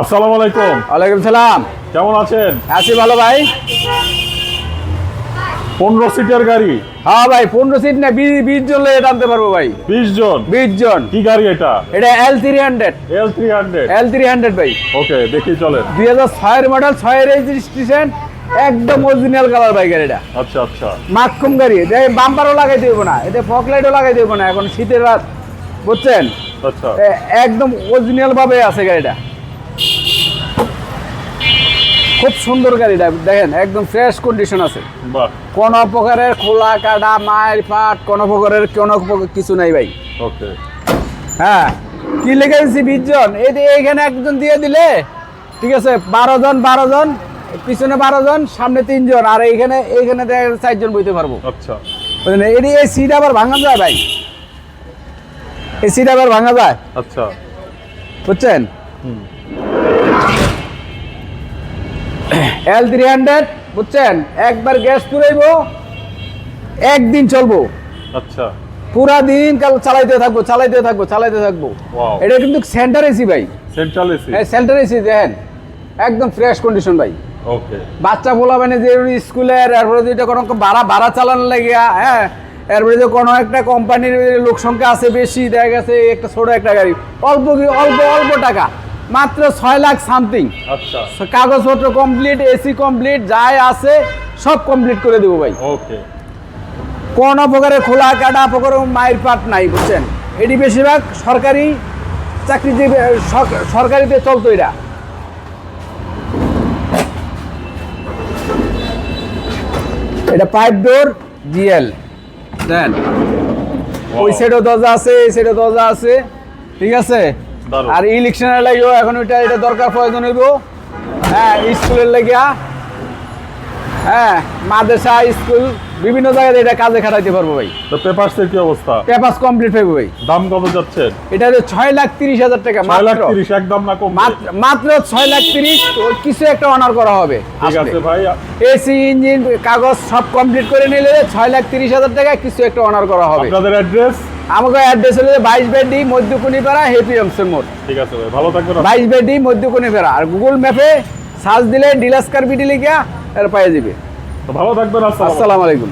আসসালামু আলাইকুম। ওয়ালাইকুম সালাম। কেমন আছেন? আছি ভালো ভাই। পনেরো সিটের গাড়ি। হ্যাঁ ভাই পনেরো সিট না বিশ বিশ জন লেগে টানতে পারব ভাই। বিশ জন? বিশ জন। কি গাড়ি এটা? এটা L three hundred L three hundred L three hundred ভাই। ওকে দেখি দুই হাজার ছয়ের মডেল ছয়ের রেজিস্ট্রেশন একদম অরিজিনাল কালার ভাই গাড়িটা। আচ্ছা আচ্ছা। মাক্ষম গাড়ি। এতে বাম্পারও লাগাই দেবো না এতে ফক লাইটও লাগাই দেবো না এখন শীতের রাত বুঝছেন? আচ্ছা। একদম অরিজিনাল ভাবে আছে গাড়িটা। খুব সুন্দর গাড়িটা দেখেন একদম ফ্রেশ কন্ডিশন আছে। কোনো প্রকারের খোলা কাটা মায়ের ফাট কোনো প্রকারের কোনো কিছু নাই ভাই। ওকে। হ্যাঁ কি লেগে দিচ্ছি বিশ জন? এই যে এইখানে একজন দিয়ে দিলে ঠিক আছে বারো জন বারো জন পিছনে বারো জন সামনে তিনজন আর এইখানে এইখানে দেখা চারজন বইতে পারব। আচ্ছা। বুঝলেন? এটি এই সিট আবার ভাঙা যায় ভাই। এই সিট আবার ভাঙা যায়। আচ্ছা। বুঝছেন? হুম। এল থ্রি হান্ড্রেড বুঝছেন? একবার গ্যাস পুরাইবো একদিন চলবো। আচ্ছা। পুরা দিন কাল চালাইতে থাকব চালাইতে থাকব চালাইতে থাকব। এটা কিন্তু সেন্টার এসি ভাই। সেন্ট্রাল এসি হ্যাঁ সেন্টার এসি দেখেন। একদম ফ্রেশ কন্ডিশন ভাই। ওকে বাচ্চা বলা মানে যে স্কুলের এরপরে যেটা কোনো ভাড়া ভাড়া চালানো লাগে হ্যাঁ এরপরে যে কোনো একটা কোম্পানির লোক সংখ্যা আছে বেশি দেখা গেছে একটা ছোট একটা গাড়ি। অল্প অল্প অল্প টাকা। মাত্র ছয় লাখ সামথিং আচ্ছা। কাগজপত্র কমপ্লিট এসি কমপ্লিট যাই আছে সব কমপ্লিট করে দেবো ভাই। ওকে কোনো প্রকারের খোলা কাটা প্রকার মায়ের পাট নাই বুঝছেন? এটি বেশিরভাগ সরকারি চাকরিজীবী সর- সরকারিতে চলতো এটা। এটা পাইপ ডোর জিএল দেন। ওই সাইডও দরজা আছে এই সাইডও দরজা আছে ঠিক আছে। আর ইলেকশনের লাগেও এখন ওইটা এটা দরকার প্রয়োজন হইব। হ্যাঁ স্কুলের লাগিয়া। হ্যাঁ মাদ্রাসা স্কুল বিভিন্ন জায়গায় এটা কাজে খাটাইতে পারব ভাই। তো পেপারসের কি অবস্থা? পেপাস কমপ্লিট হইব ভাই। দাম কত যাচ্ছেন এটা হচ্ছে ছয় লাখ তিরিশ হাজার টাকা ছয় লাখ মাত্র তিরিশ একদম না কম মাত্র- ছয় লাখ তিরিশ কিছু একটা অনার করা হবে। ঠিক আছে ভাই। এসি ইঞ্জিন কাগজ সব কমপ্লিট করে নিলে ছয় লাখ তিরিশ হাজার টাকা কিছু একটা অনার করা হবে। আপনাদের অ্যাড্রেস আমাকে অ্যাড্রেস হলো বাইশ বেডি মধ্যকুনিপাড়া হেপি অংশের মোড়। ঠিক আছে ভাই ভালো থাকবেন। বাইশ বেডি মধ্যকুনিপাড়া। আর গুগল ম্যাপে সার্চ দিলে ডিলাস কার্বিটি লিখিয়া এর পাইয়ে যাবে। ভালো থাকবেন আসসালামু আলাইকুম।